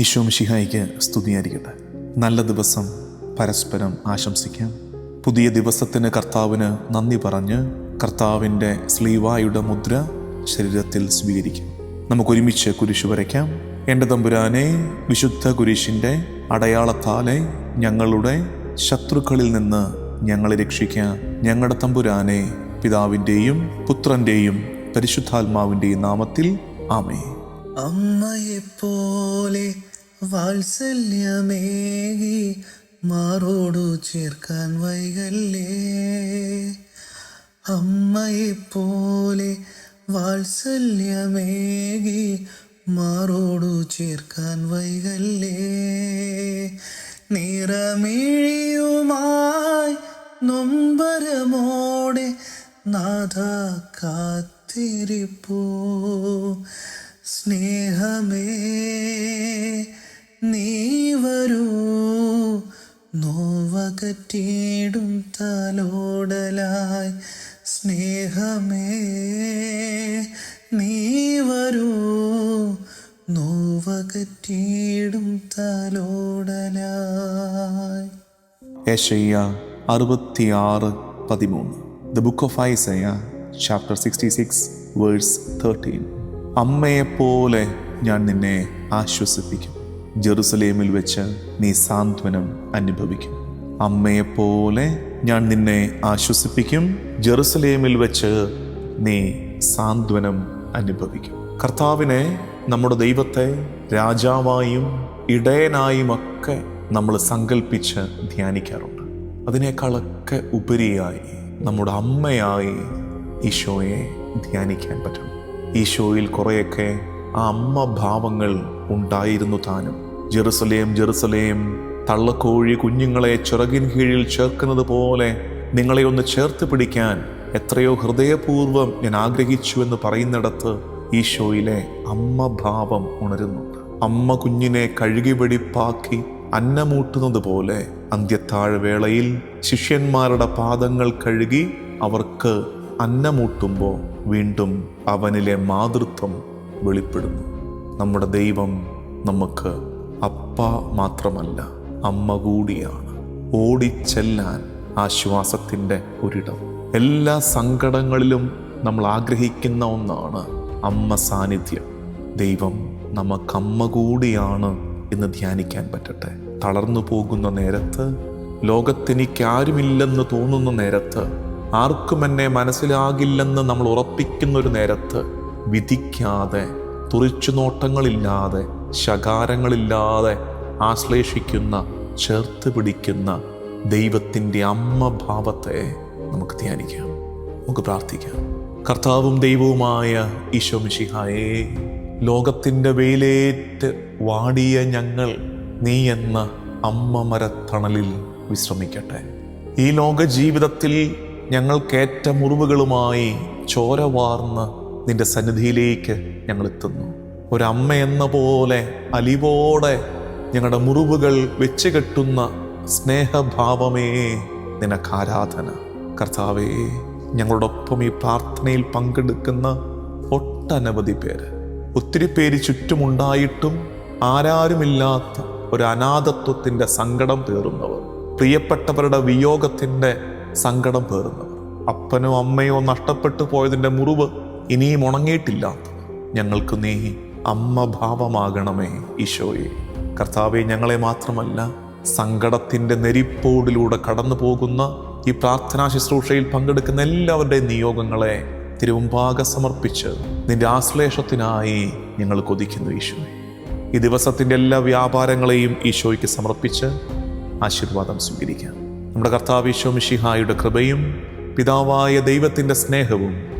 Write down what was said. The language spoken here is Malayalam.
ഈശോ മിശിഹായിക്ക് സ്തുതിയായിരിക്കട്ടെ. നല്ല ദിവസം പരസ്പരം ആശംസിക്കാം. പുതിയ ദിവസത്തിന് കർത്താവിന് നന്ദി പറഞ്ഞ് കർത്താവിന്റെ സ്ലീവായുടെ മുദ്ര ശരീരത്തിൽ സ്വീകരിക്കും. നമുക്കൊരുമിച്ച് കുരിശു വരയ്ക്കാം. എന്റെ തമ്പുരാനെ വിശുദ്ധ കുരിശിന്റെ അടയാളത്താലെ ഞങ്ങളുടെ ശത്രുക്കളിൽ നിന്ന് ഞങ്ങളെ രക്ഷിക്കാൻ ഞങ്ങളുടെ തമ്പുരാനെ പിതാവിന്റെയും പുത്രന്റെയും പരിശുദ്ധാത്മാവിന്റെയും നാമത്തിൽ ആമേ അമ്മയെപ്പോലെ വാത്സല്യമേകി മാറോടു ചേർക്കാൻ വൈകല്ലേ? അമ്മയെപ്പോലെ വാത്സല്യമേകി മാറോടു ചേർക്കാൻ വൈകല്ലേ? നിറമിഴിയുമായി നൊമ്പരമോടെ നാഥ കാത്തിരിപ്പോ. സ്നേഹമേ നീ വരൂ. നോവകറ്റീടും തലോടലായി സ്നേഹമേ. നീ വരൂ. നോവകറ്റീടും തലോടലായി. ഏഷയ്യ അറുപത്തിയാറ് പതിമൂന്ന്. The book of Isaiah chapter sixty six verse thirteen അമ്മയെപ്പോലെ ഞാൻ നിന്നെ ആശ്വസിപ്പിക്കും. ജെറുസലേമിൽ വെച്ച് നീ സാന്ത്വനം അനുഭവിക്കും. അമ്മയെപ്പോലെ ഞാൻ നിന്നെ ആശ്വസിപ്പിക്കും. ജെറുസലേമിൽ വെച്ച് നീ സാന്ത്വനം അനുഭവിക്കും. കർത്താവിനെ നമ്മുടെ ദൈവത്തെ രാജാവായും ഇടയനായുമൊക്കെ നമ്മൾ സങ്കല്പിച്ച് ധ്യാനിക്കാറുണ്ട്. അതിനേക്കാളൊക്കെ ഉപരിയായി നമ്മുടെ അമ്മയായി ഈശോയെ ധ്യാനിക്കാൻ പറ്റും. ഈശോയിൽ കുറേയൊക്കെ ആ അമ്മ ഭാവങ്ങൾ ഉണ്ടായിരുന്നു താനും. ജെറുസലേം ജെറുസലേം തള്ളക്കോഴി കുഞ്ഞുങ്ങളെ ചിറകിൻ കീഴിൽ ചേർക്കുന്നത് പോലെ നിങ്ങളെ ഒന്ന് ചേർത്ത് പിടിക്കാൻ എത്രയോ ഹൃദയപൂർവം ഞാൻ ആഗ്രഹിച്ചു എന്ന് പറയുന്നിടത്ത് ഈശോയിലെ അമ്മ ഭാവം അമ്മ കുഞ്ഞിനെ കഴുകി വെടിപ്പാക്കി അന്നമൂട്ടുന്നത് പോലെ അന്ത്യത്താഴവേളയിൽ ശിഷ്യന്മാരുടെ പാദങ്ങൾ കഴുകി അവർക്ക് അന്നമൂട്ടുമ്പോൾ വീണ്ടും അവനിലെ മാതൃത്വം വെളിപ്പെടുന്നു. നമ്മുടെ ദൈവം നമുക്ക് അപ്പ മാത്രമല്ല അമ്മ കൂടിയാണ്. ഓടിച്ചെല്ലാൻ ആശ്വാസത്തിന്റെ ഒരിടം. എല്ലാ സങ്കടങ്ങളിലും നമ്മൾ ആഗ്രഹിക്കുന്ന ഒന്നാണ് അമ്മ സാന്നിധ്യം. ദൈവം നമുക്കമ്മ കൂടിയാണ് എന്ന് ധ്യാനിക്കാൻ പറ്റട്ടെ. തളർന്നു പോകുന്ന നേരത്ത് ലോകത്തെനിക്കാരുമില്ലെന്ന് തോന്നുന്ന നേരത്ത് ആർക്കും എന്നെ മനസ്സിലാകില്ലെന്ന് നമ്മൾ ഉറപ്പിക്കുന്ന ഒരു നേരത്ത് വിധിക്കാതെ തുറിച്ചുനോട്ടങ്ങളില്ലാതെ ശകാരങ്ങളില്ലാതെ ആശ്ലേഷിക്കുന്ന ചേർത്ത് പിടിക്കുന്ന ദൈവത്തിന്റെ അമ്മഭാവത്തെ നമുക്ക് ധ്യാനിക്കാം. നമുക്ക് പ്രാർത്ഥിക്കാം. കർത്താവും ദൈവവുമായ ഈശോ മിശിഹായേ ലോകത്തിന്റെ വെയിലേറ്റ് വാടിയ ഞങ്ങൾ നീ എന്ന അമ്മ മരത്തണലിൽ വിശ്രമിക്കട്ടെ. ഈ ലോക ജീവിതത്തിൽ ഞങ്ങൾക്കേറ്റ മുറിവുകളുമായി ചോര വാർന്ന് നിന്റെ സന്നിധിയിലേക്ക് ഞങ്ങൾ എത്തുന്നു ഒരമ്മ എന്ന പോലെ അലിവോടെ ഞങ്ങളുടെ മുറിവുകൾ വെച്ച് കെട്ടുന്ന സ്നേഹഭാവമേ നിനക്ക് ആരാധന. കർത്താവേ ഞങ്ങളോടൊപ്പം ഈ പ്രാർത്ഥനയിൽ പങ്കെടുക്കുന്ന ഒട്ടനവധി പേര്. ഒത്തിരി പേര് ചുറ്റുമുണ്ടായിട്ടും ആരാരുമില്ലാത്ത ഒരു അനാഥത്വത്തിന്റെ സങ്കടം പേറുന്നവർ. പ്രിയപ്പെട്ടവരുടെ വിയോഗത്തിന്റെ സങ്കടം പേറുന്നവർ. അപ്പനോ അമ്മയോ നഷ്ടപ്പെട്ടു പോയതിന്റെ മുറിവ് ഇനിയും ഉണങ്ങിയിട്ടില്ലാത്ത ഞങ്ങൾക്ക് നീ അമ്മ ഭാവമാകണമേ ഈശോയെ. കർത്താവെ ഞങ്ങളെ മാത്രമല്ല സങ്കടത്തിന്റെ നെരിപ്പോടിലൂടെ കടന്നു പോകുന്ന ഈ പ്രാർത്ഥനാ ശുശ്രൂഷയിൽ പങ്കെടുക്കുന്ന എല്ലാവരുടെയും നിയോഗങ്ങളെ തിരുമുമ്പാകെ സമർപ്പിച്ച് നിന്റെ ആശ്ലേഷത്തിനായി ഞങ്ങൾ കൊതിക്കുന്നു ഈശോയെ. ഈ ദിവസത്തിന്റെ എല്ലാ വ്യാപാരങ്ങളെയും ഈശോയ്ക്ക് സമർപ്പിച്ച് ആശീർവാദം സ്വീകരിക്കാം. നമ്മുടെ കർത്താവ് ഈശോ മിഷിഹായുടെ കൃപയും പിതാവായ ദൈവത്തിന്റെ സ്നേഹവും